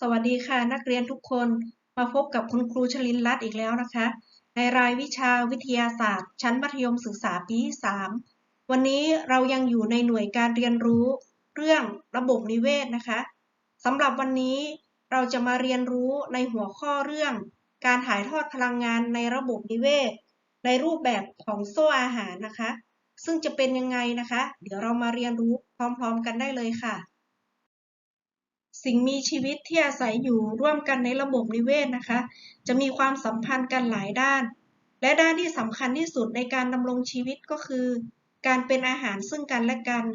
สวัสดีค่ะนักเรียนทุกคนมาพบกับคุณครูชลินรัตน์อีกแล้วนะคะ ในรายวิชาวิทยาศาสตร์ ชั้นมัธยมศึกษาปีที่3วันนี้เรายังอยู่ในหน่วยการเรียนรู้เรื่องระบบนิเวศนะคะสำหรับวันนี้เราจะมาเรียนรู้ในหัวข้อเรื่อง การถ่ายทอดพลังงานในระบบนิเวศ ในรูปแบบของโซ่อาหารนะคะ ซึ่งจะเป็นยังไงนะคะ เดี๋ยวเรามาเรียนรู้พร้อม ๆ กันได้เลยค่ะ สิ่งมีชีวิตที่อาศัยอยู่ร่วมกันในระบบนิเวศนะคะ จะมีความสัมพันธ์กันหลายด้าน และด้านที่สำคัญที่สุดในการดำรงชีวิตก็คือ การเป็นอาหารซึ่งกันและกัน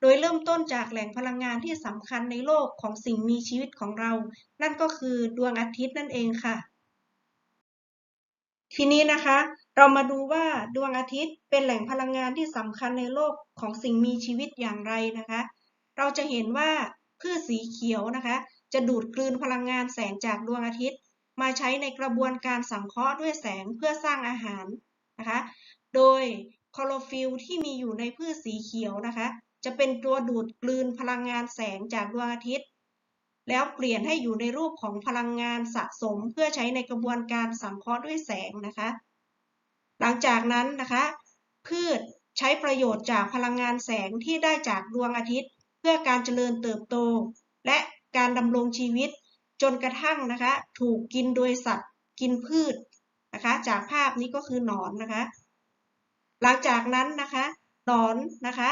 โดยเริ่มต้นจากแหล่งพลังงานที่สำคัญในโลกของสิ่งมีชีวิตของเรา นั่นก็คือดวงอาทิตย์นั่นเองค่ะ ทีนี้นะคะ เรามาดูว่าดวงอาทิตย์เป็นแหล่งพลังงานที่สำคัญในโลกของสิ่งมีชีวิตอย่างไรนะคะ เราจะเห็นว่า พืชสีเขียวนะคะ จะดูดกลืนพลังงานแสงจากดวงอาทิตย์ มาใช้ในกระบวนการสังเคราะห์ด้วยแสงเพื่อสร้างอาหารนะคะ โดยคลอโรฟิลที่มีอยู่ในพืชสีเขียวนะคะ จะเป็นตัวดูดกลืนพลังงานแสงจากดวงอาทิตย์ แล้วเปลี่ยนให้อยู่ในรูปของพลังงานสะสมเพื่อใช้ในกระบวนการสังเคราะห์ด้วยแสงนะคะ หลังจากนั้นนะคะ พืชใช้ประโยชน์จากพลังงานแสงที่ได้จากดวงอาทิตย์ เพื่อการเจริญเติบโต และการดำรงชีวิตจนกระทั่งนะคะถูกกินโดยสัตว์กินพืชนะคะจากภาพนี้ก็คือหนอนนะคะ หลังจากนั้นนะคะหนอนนะคะ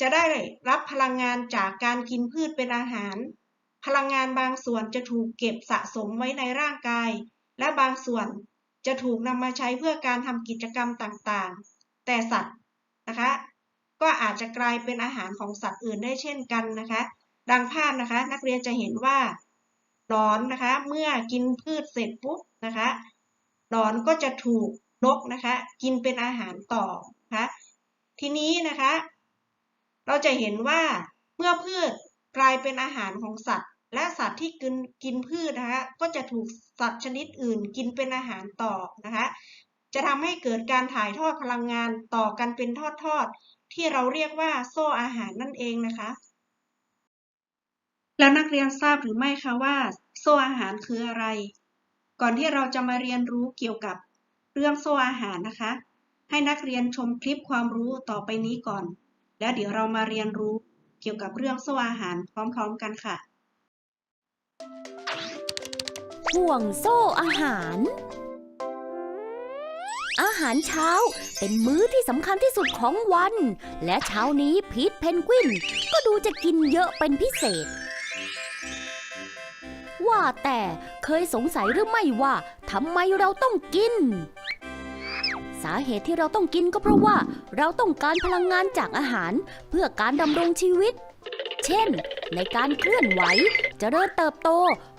จะได้รับพลังงานจากการกินพืชเป็นอาหาร พลังงานบางส่วนจะถูกเก็บสะสมไว้ในร่างกาย และบางส่วนจะถูกนำมาใช้เพื่อการทำกิจกรรมต่างๆ แต่สัตว์นะคะ ก็อาจจะกลายเป็นอาหารของสัตว์อื่นได้เช่นกันนะคะ ดังภาพนะคะ นักเรียนจะเห็นว่าหนอนนะคะ เมื่อกินพืชเสร็จปุ๊บนะคะหนอนก็จะถูกนกนะคะ กินเป็นอาหารต่อนะคะทีนี้นะคะ เราจะเห็นว่าเมื่อพืชกลายเป็นอาหารของสัตว์ และสัตว์ที่กินกินพืชนะคะ ก็จะถูกสัตว์ชนิดอื่นกินเป็นอาหารต่อนะคะ จะทำให้เกิดการถ่ายทอดพลังงานต่อกันเป็นทอดๆ ที่เราเรียกว่าโซ่อาหารนั่นเองนะคะ แล้วนักเรียนทราบหรือไม่คะว่า โซ่อาหารคืออะไร ก่อนที่เราจะมาเรียนรู้เกี่ยวกับเรื่องโซ่อาหารนะคะ ให้นักเรียนชมคลิปความรู้ต่อไปนี้ก่อน แล้วเดี๋ยวเรามาเรียนรู้เกี่ยวกับเรื่องโซ่อาหารพร้อมๆกันค่ะ ห่วงโซ่อาหาร อาหารเช้าเป็นมื้อที่สำคัญที่สุดของวัน และเช้านี้พีทเพนกวิน ก็ดูจะกินเยอะเป็นพิเศษ ว่าแต่เคยสงสัยหรือไม่ว่าทำไมเราต้องกิน สาเหตุที่เราต้องกินก็เพราะว่า เราต้องการพลังงานจากอาหารเพื่อการดำรงชีวิต เช่น ในการเคลื่อนไหวจเจริญเติบโต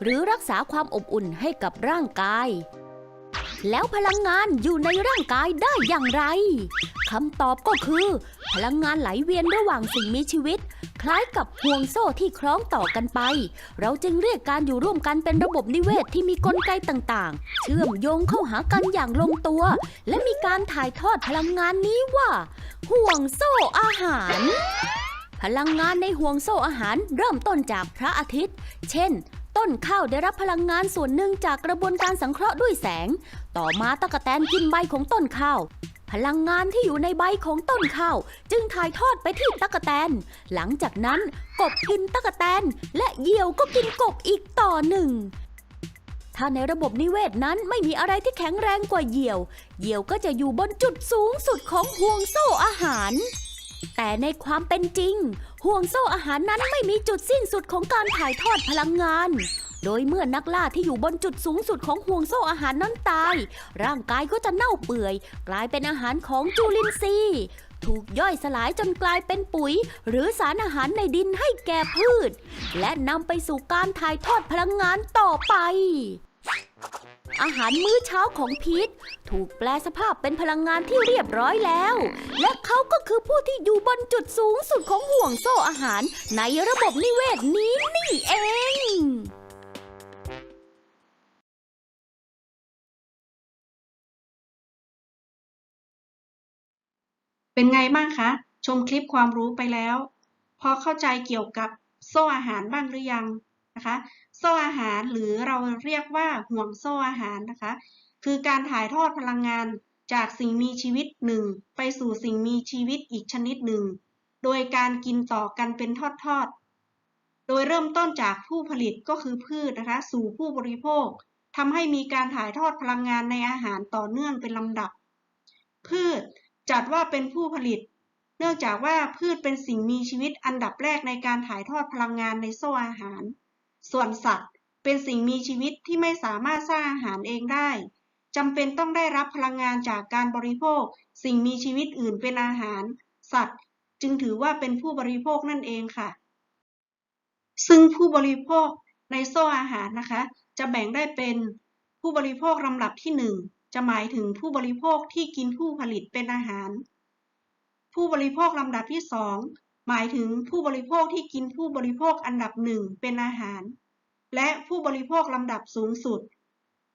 หรือรักษาความอบอุ่นให้กับร่างกาย แล้วพลังงานอยู่ในร่างกายได้อย่างไรคำตอบก็คือ พลังงานไหลเวียนระหว่างสิ่งมีชีวิต คล้ายกับห่วงโซ่ที่คล้องต่อกันไป เราจึงเรียกการอยู่ร่วมกันเป็นระบบนิเวศที่มีกลไกต่างๆ เชื่อมโยงเข้าหากันอย่างลงตัว และมีการถ่ายทอดพลังงานนี้ว่า ห่วงโซ่อาหารพลังงานในห่วงโซ่อาหารเริ่มต้นจากพระอาทิตย์ เช่น ต้นข้าวได้รับพลังงานส่วนหนึ่งจากกระบวนการสังเคราะห์ด้วยแสง ต่อมาตะกแตนกินใบของต้นข้าว พลังงานที่อยู่ในใบของต้นข้าว จึงถ่ายทอดไปที่ตะกแตน หลังจากนั้นกบกินตะกแตน และเหยี่ยวก็กินกบอีกต่อหนึ่งถ้าในระบบนิเวศนั้นไม่มีอะไรที่แข็งแรงกว่าเหยี่ยว เหยี่ยวก็จะอยู่บนจุดสูงสุดของห่วงโซ่อาหาร แต่ในความเป็นจริง ห่วงโซ่อาหารนั้นไม่มีจุดสิ้นสุดของการถ่ายทอดพลังงาน โดยเมื่อนักล่าที่อยู่บนจุดสูงสุดของห่วงโซ่อาหารนั้นตาย ร่างกายก็จะเน่าเปื่อย กลายเป็นอาหารของจุลินทรีย์ถูกย่อยสลายจนกลายเป็นปุ๋ย หรือสารอาหารในดินให้แก่พืช และนำไปสู่การถ่ายทอดพลังงานต่อไป อาหารมื้อเช้าของพีทถูกแปลสภาพเป็นพลังงานที่เรียบร้อยแล้ว และเขาก็คือผู้ที่อยู่บนจุดสูงสุดของห่วงโซ่อาหารในระบบนิเวศนี้นี่เองเป็นไงบ้างคะ ชมคลิปความรู้ไปแล้ว พอเข้าใจเกี่ยวกับโซ่อาหารบ้างหรือยัง นะคะ โซ่อาหารหรือเราเรียกว่าห่วงโซ่อาหารนะคะ คือการถ่ายทอดพลังงานจากสิ่งมีชีวิตหนึ่งไปสู่สิ่งมีชีวิตอีกชนิดหนึ่ง โดยการกินต่อกันเป็นทอดๆ โดยเริ่มต้นจากผู้ผลิตก็คือพืชนะคะ สู่ผู้บริโภคทำให้มีการถ่ายทอดพลังงานในอาหารต่อเนื่องเป็นลำดับ พืชจัดว่าเป็นผู้ผลิต เนื่องจากว่าพืชเป็นสิ่งมีชีวิตอันดับแรกในการถ่ายทอดพลังงานในโซ่อาหาร ส่วนสัตว์ เป็นสิ่งมีชีวิตที่ไม่สามารถสร้างอาหารเองได้จำเป็นต้องได้รับพลังงานจากการบริโภค สิ่งมีชีวิตอื่นเป็นอาหาร สัตว์ จึงถือว่าเป็นผู้บริโภคนั่นเองค่ะ ซึ่งผู้บริโภคในโซ่อาหารนะคะ จะแบ่งได้เป็นผู้บริโภคลำดับที่หนึ่งจะหมายถึงผู้บริโภคที่กินผู้ผลิตเป็นอาหาร ผู้บริโภคลำดับที่สอง หมายถึงผู้บริโภคที่กินผู้บริโภคอันดับหนึ่งเป็นอาหาร และผู้บริโภคลำดับสูงสุด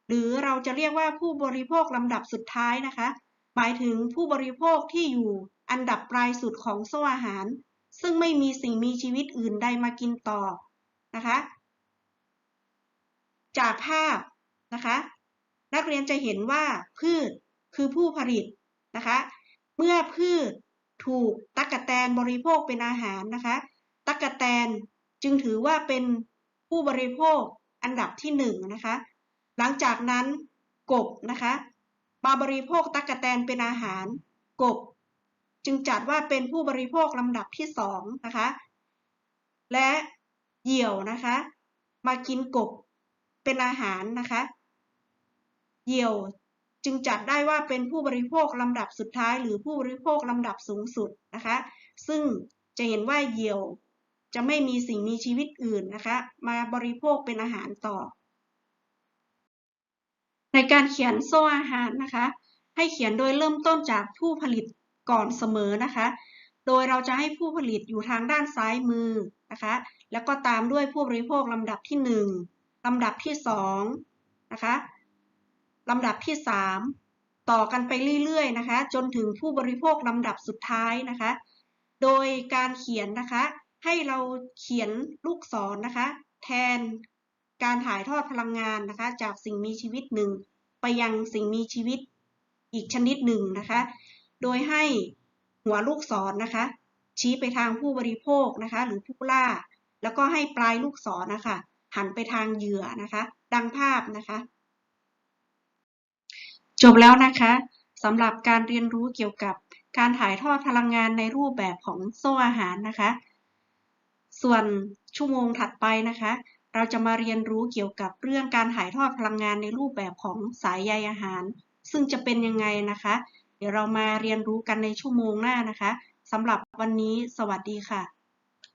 หรือเราจะเรียกว่าผู้บริโภคลำดับสุดท้ายนะคะ หมายถึงผู้บริโภคที่อยู่อันดับปลายสุดของโซ่อาหาร ซึ่งไม่มีสิ่งมีชีวิตอื่นใดมากินต่อนะคะ จากภาพนะคะ นักเรียนจะเห็นว่าพืชคือผู้ผลิตนะคะ เมื่อพืช ถูกตั๊กแตนบริโภคเป็นอาหารนะคะ ตั๊กแตนจึงถือว่าเป็นผู้บริโภคอันดับที่หนึ่งนะคะ หลังจากนั้นกบนะคะมาบริโภคตั๊กแตนเป็นอาหาร กบ จึงจัดว่าเป็นผู้บริโภคลำดับที่สองนะคะ และเหยี่ยวนะคะ มากินกบเป็นอาหารนะคะ เหยี่ยว จึงจัดได้ว่าเป็นผู้บริโภคลำดับสุดท้าย หรือผู้บริโภคลำดับสูงสุดนะคะ ซึ่งจะเห็นว่าเหยี่ยวจะไม่มีสิ่งมีชีวิตอื่นนะคะ มาบริโภคเป็นอาหารต่อ ในการเขียนโซ่อาหารนะคะ ให้เขียนโดยเริ่มต้นจากผู้ผลิตก่อนเสมอนะคะ โดยเราจะให้ผู้ผลิตอยู่ทางด้านซ้ายมือนะคะ แล้วก็ตามด้วยผู้บริโภคลำดับที่หนึ่งลำดับที่สองนะคะ ลำดับที่ 3 ต่อกันไปเรื่อยๆนะคะ จนถึงผู้บริโภคลำดับสุดท้ายนะคะ โดยการเขียนนะคะ ให้เราเขียนลูกศรนนะคะ แทนการถ่ายทอดพลังงานนะคะ จากสิ่งมีชีวิตหนึ่ง ไปยังสิ่งมีชีวิตอีกชนิดหนึ่งนะคะ โดยให้หัวลูกศรนนะคะ ชี้ไปทางผู้บริโภคนะคะ หรือผู้ล่า แล้วก็ให้ปลายลูกศรนนะคะหันไปทางเหยื่อนะคะ ดังภาพนะคะ จบแล้วนะคะสำหรับการเรียนรู้เกี่ยวกับการถ่ายทอดพลังงานในรูปแบบของโซ่อาหารนะคะ ส่วนชั่วโมงถัดไปนะคะ เราจะมาเรียนรู้เกี่ยวกับเรื่องการถ่ายทอดพลังงานในรูปแบบของสายใยอาหาร ซึ่งจะเป็นยังไงนะคะ เดี๋ยวเรามาเรียนรู้กันในชั่วโมงหน้านะคะสำหรับวันนี้สวัสดีค่ะ